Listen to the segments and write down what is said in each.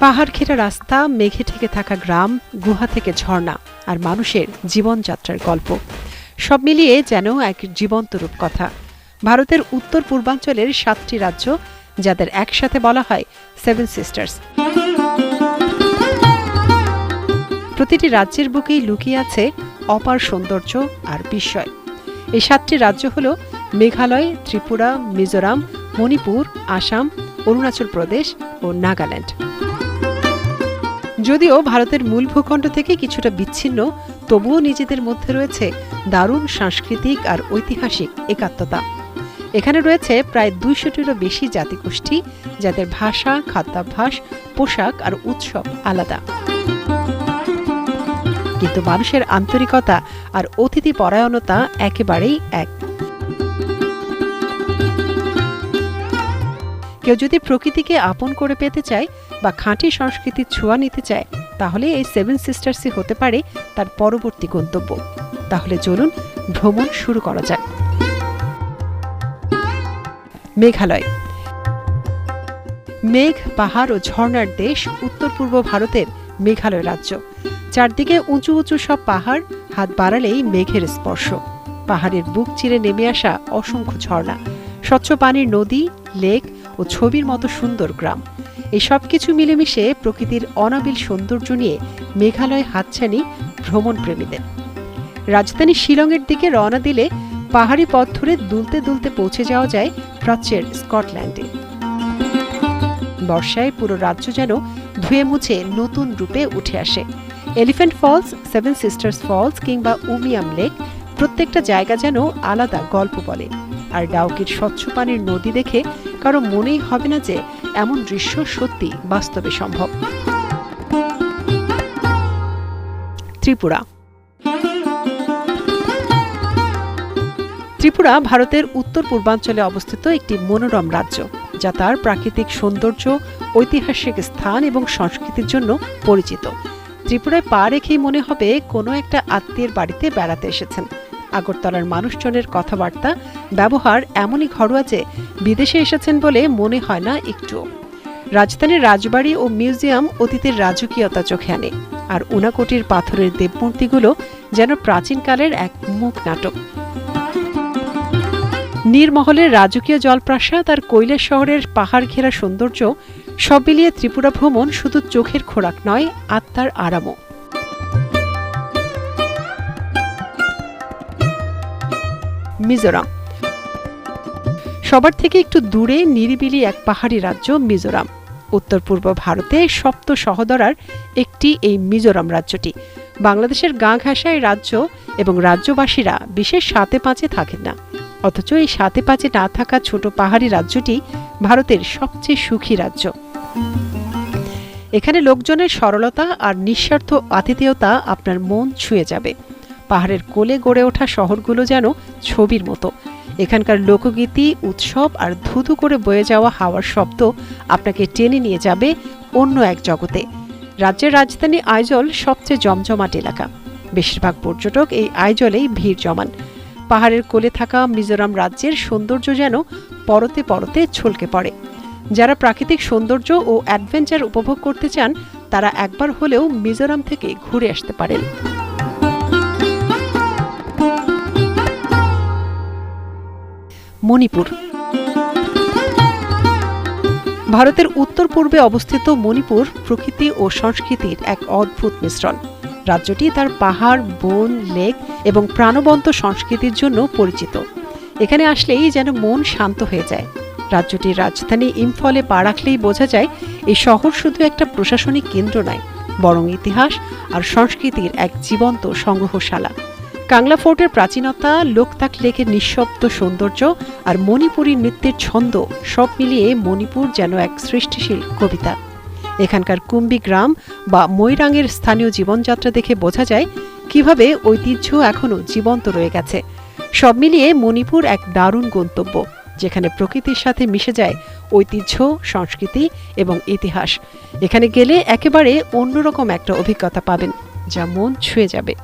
পাহাড় ঘেরা রাস্তা, মেঘে ঠেকে থাকা গ্রাম, গুহা থেকে ঝর্ণা আর মানুষের জীবনযাত্রার গল্প। সব মিলিয়ে যেন এক জীবন্ত রূপকথা। ভারতের উত্তর পূর্বাঞ্চলের সাতটি রাজ্য, যাদের একসাথে বলা হয় সেভেন সিস্টার্স প্রতিটি রাজ্যের বুকেই লুকিয়ে আছে অপার সৌন্দর্য আর বিস্ময়। এই সাতটি রাজ্য হল মেঘালয়, ত্রিপুরা, মিজোরাম, মণিপুর, আসাম, অরুণাচল প্রদেশ ও নাগাল্যান্ড। যদিও ভারতের মূল ভূখণ্ড থেকে কিছুটা বিচ্ছিন্ন, তবুও নিজেদের মধ্যে রয়েছে দারুণ সাংস্কৃতিক আর ঐতিহাসিক একাত্মতা। এখানে রয়েছে প্রায় দুইশোটিরও বেশি জাতিগোষ্ঠী, যাদের ভাষা, খাদ্যাভ্যাস, পোশাক আর উৎসব আলাদা। কিন্তু মানুষের আন্তরিকতা আর অতিথি পরায়ণতা একেবারেই এক। কেউ যদি প্রকৃতিকে আপন করে পেতে চায় বা খাঁটি সংস্কৃতির ছোঁয়া নিতে চায়, তাহলে এই সেভেন সিস্টার্সই হতে পারে তার পরবর্তী গন্তব্য। তাহলে চলুন ভ্রমণ শুরু করা যাক। মেঘালয়। মেঘ, পাহাড় ও ঝর্ণার দেশ উত্তর পূর্ব ভারতের মেঘালয় রাজ্য। চারদিকে উঁচু উঁচু সব পাহাড়, হাত বাড়ালেই মেঘের স্পর্শ। পাহাড়ের বুক চিরে নেমে আসা অসংখ্য ঝর্ণা। স্বচ্ছ পানির নদী, লেক ও ছবির মতো সুন্দর গ্রাম। এই সব কিছু মিলেমিশে প্রকৃতির অনাবিল সৌন্দর্য নিয়ে মেঘালয় হাতছানি ভ্রমণ প্রেমীদের। রাজধানী শিলংয়ের দিকে রওনা দিলে পাহাড়ি পথ ধরে দুলতে দুলতে পৌঁছে যাওয়া যায় প্রাচ্যের স্কটল্যান্ডে। বর্ষায় পুরো রাজ্য যেন ধুয়ে মুছে নতুন রূপে উঠে আসে। Elephant Falls, Seven Sisters Falls কিংবা উমিয়াম লেক প্রত্যেকটা জায়গা যেন আলাদা গল্প বলে। আর ডাউকির স্বচ্ছ পানির নদী দেখে কারও মনেই হবে না যে এমন দৃশ্য সত্যি বাস্তবে সম্ভব। ত্রিপুরা। ত্রিপুরা ভারতের উত্তর পূর্বাঞ্চলে অবস্থিত একটি মনোরম রাজ্য, যা তার প্রাকৃতিক সৌন্দর্য, ঐতিহাসিক স্থান এবং সংস্কৃতির জন্য পরিচিত। ত্রিপুরায় পা রেখেই মনে হবে কোনো একটা আত্মীয়ের বাড়িতে বেড়াতে এসেছেন। আগরতলার মানুষজনের কথাবার্তা, ব্যবহার এমনই ঘরোয়া যে বিদেশে এসেছেন বলে মনে হয় না একটু। রাজধানীর রাজবাড়ি ও মিউজিয়াম অতীতের রাজকীয়তা চোখে আনে, আর উনাকোটির পাথরের দেবমূর্তিগুলো যেন প্রাচীনকালের এক মুখ নাটক। নীরমহলের রাজকীয় জলপ্রাসাদ আর কৈলাস শহরের পাহাড় ঘেরা সৌন্দর্য সব মিলিয়ে ত্রিপুরা ভ্রমণ শুধু চোখের খোরাক নয়, আত্মার আরামও। মিজোরাম। সবার থেকে একটু দূরে নিরিবিলি এক পাহাড়ি রাজ্য মিজোরাম। উত্তর পূর্ব ভারতে সপ্ত সহদরার একটি এই মিজোরাম রাজ্যটি। বাংলাদেশের গা ঘাসা এই রাজ্য এবং রাজ্যবাসীরা বিশেষ সাতে পাঁচে থাকেন না। অথচ এই সাতে পাঁচে না থাকা ছোট পাহাড়ি রাজ্যটি ভারতের সবচেয়ে সুখী রাজ্য। এখানে লোকজনের সরলতা আর নিঃস্বার্থ আতিথেয়তা আপনার মন ছুঁয়ে যাবে। পাহাড়ের কোলে গড়ে ওঠা শহরগুলো যেন ছবির মতো। এখানকার লোকগীতি, উৎসব আর ধুধু করে বয়ে যাওয়া হাওয়ার শব্দ আপনাকে টেনে নিয়ে যাবে অন্য এক জগতে। রাজ্যের রাজধানী আইজল সবচেয়ে জমজমাট এলাকা। বেশিরভাগ পর্যটক এই আইজলেই ভিড় জমান। পাহাড়ের কোলে থাকা মিজোরাম রাজ্যের সৌন্দর্য যেন পরতে পরতে ছলকে পড়ে। যারা প্রাকৃতিক সৌন্দর্য ও অ্যাডভেঞ্চার উপভোগ করতে চান, তারা একবার হলেও মিজোরাম থেকে ঘুরে আসতে পারেন। মণিপুর। ভারতের উত্তর পূর্বে অবস্থিত মণিপুর প্রকৃতি ও সংস্কৃতির এক অদ্ভুত মিশ্রণ। রাজ্যটি তার পাহাড়, বন, লেক এবং প্রাণবন্ত সংস্কৃতির জন্য পরিচিত। এখানে আসলেই যেন মন শান্ত হয়ে যায়। রাজ্যটির রাজধানী ইম্ফলে পা রাখলেই বোঝা যায়, এই শহর শুধু একটা প্রশাসনিক কেন্দ্র নয়, বরং ইতিহাস আর সংস্কৃতির এক জীবন্ত সংগ্রহশালা। কাংলা ফোর্টের প্রাচীনতা, লোকতাক লেকের নিঃশব্দ সৌন্দর্য আর মণিপুরী নৃত্যের ছন্দ সব মিলিয়ে মণিপুর যেন এক সৃষ্টিশীল কবিতা। এখানকার কুম্বি গ্রাম বা মৈরাঙের স্থানীয় জীবনযাত্রা দেখে বোঝা যায় কীভাবে ঐতিহ্য এখনও জীবন্ত রয়ে গেছে। সব মিলিয়ে মণিপুর এক দারুণ গন্তব্য, যেখানে প্রকৃতির সাথে মিশে যায় ঐতিহ্য, সংস্কৃতি এবং ইতিহাস। এখানে গেলে একেবারে অন্যরকম একটা অভিজ্ঞতা পাবেন, যা মন ছুঁয়ে যাবে।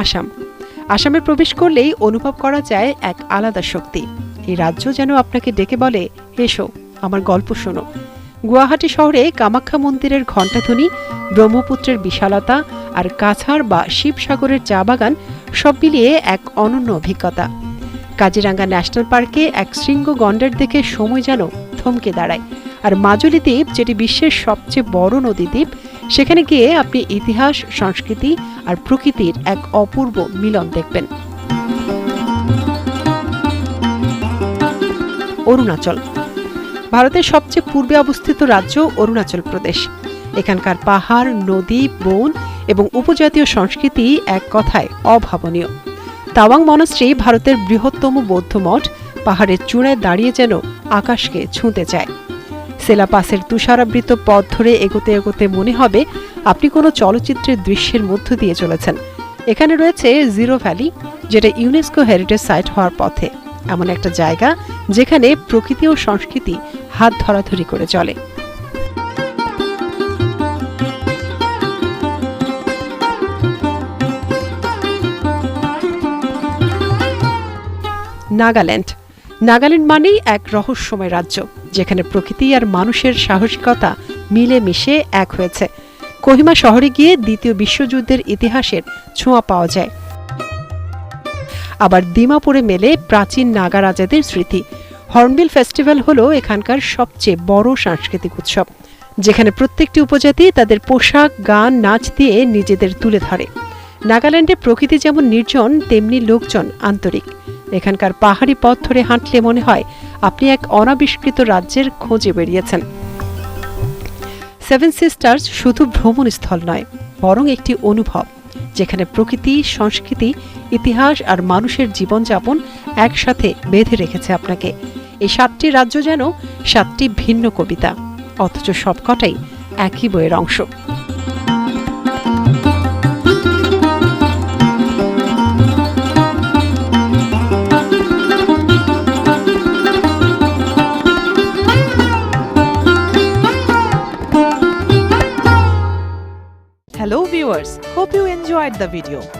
আসাম। আসামে প্রবেশ করলেই অনুভব করা যায় এক আলাদা শক্তি। এই রাজ্য যেন আপনাকে ডেকে বলে, এসো, আমার গল্প শোনো। গুয়াহাটি শহরে কামাখ্যা মন্দিরের ঘণ্টাধ্বনি, ব্রহ্মপুত্রের বিশালতা আর কাছাড় বা শিবসাগরের চা বাগান সব মিলিয়ে এক অনন্য অভিজ্ঞতা। কাজিরাঙ্গা ন্যাশনাল পার্কে এক শৃঙ্গ গন্ডার দেখে সময় যেন থমকে দাঁড়ায়। আর মাজুলি দ্বীপ, যেটি বিশ্বের সবচেয়ে বড় নদী দ্বীপ সেখানে গিয়ে আপনি ইতিহাস, সংস্কৃতি আর প্রকৃতির এক অপূর্ব মিলন দেখবেন। অরুণাচল, ভারতের সবচেয়ে পূর্বে অবস্থিত রাজ্য অরুণাচল প্রদেশ। এখানকার পাহাড়, নদী, বন এবং উপজাতীয় সংস্কৃতি এক কথায় অভাবনীয়। তাওয়াং মনস্ট্রি ভারতের বৃহত্তম বৌদ্ধ মঠ পাহাড়ের চূড়ায় দাঁড়িয়ে যেন আকাশকে ছুঁতে চায়। সেলাপাসের তুষারাবৃত পথ ধরে এগোতে এগোতে মনে হবে আপনি কোনো চলচ্চিত্রের দৃশ্যের মধ্য দিয়ে চলেছেন। এখানে রয়েছে জিরো ভ্যালি যেটা ইউনেস্কো হেরিটেজ সাইট হওয়ার পথে। এমন একটা জায়গা যেখানে প্রকৃতি ও সংস্কৃতি হাত ধরাধরি করে চলে। নাগাল্যান্ড নাগাল্যান্ড মানেই এক রহস্যময় রাজ্য, যেখানে প্রকৃতি আর মানুষের সাহসিকতা মিলে মিশে এক হয়েছে। কোহিমা শহরে গিয়ে দ্বিতীয় বিশ্বযুদ্ধের ইতিহাসের ছোঁয়া পাওয়া যায়। আবার দিমাপুরে মেলে প্রাচীন নাগা রাজাদের স্মৃতি। হর্নবিল ফেস্টিভ্যাল হলো এখানকার সবচেয়ে বড় সাংস্কৃতিক উৎসব, যেখানে প্রত্যেকটি উপজাতি তাদের পোশাক, গান, নাচ দিয়ে নিজেদের তুলে ধরে। নাগাল্যান্ডে প্রকৃতি যেমন নির্জন, তেমনি লোকজন আন্তরিক। এখানকার পাহাড়ি পথ ধরে হাঁটলে মনে হয় আপনি এক অনাবিষ্কৃত রাজ্যের খোঁজে বেরিয়েছেন। সেভেন সিস্টার্স শুধু ভ্রমণস্থল নয়, বরং একটি অনুভব, যেখানে প্রকৃতি, সংস্কৃতি, ইতিহাস আর মানুষের জীবনযাপন একসাথে বেঁধে রেখেছে আপনাকে। এই সাতটি রাজ্য যেন সাতটি ভিন্ন কবিতা, অথচ সবকটাই একই বইয়ের অংশ। Hello viewers, hope you enjoyed the video.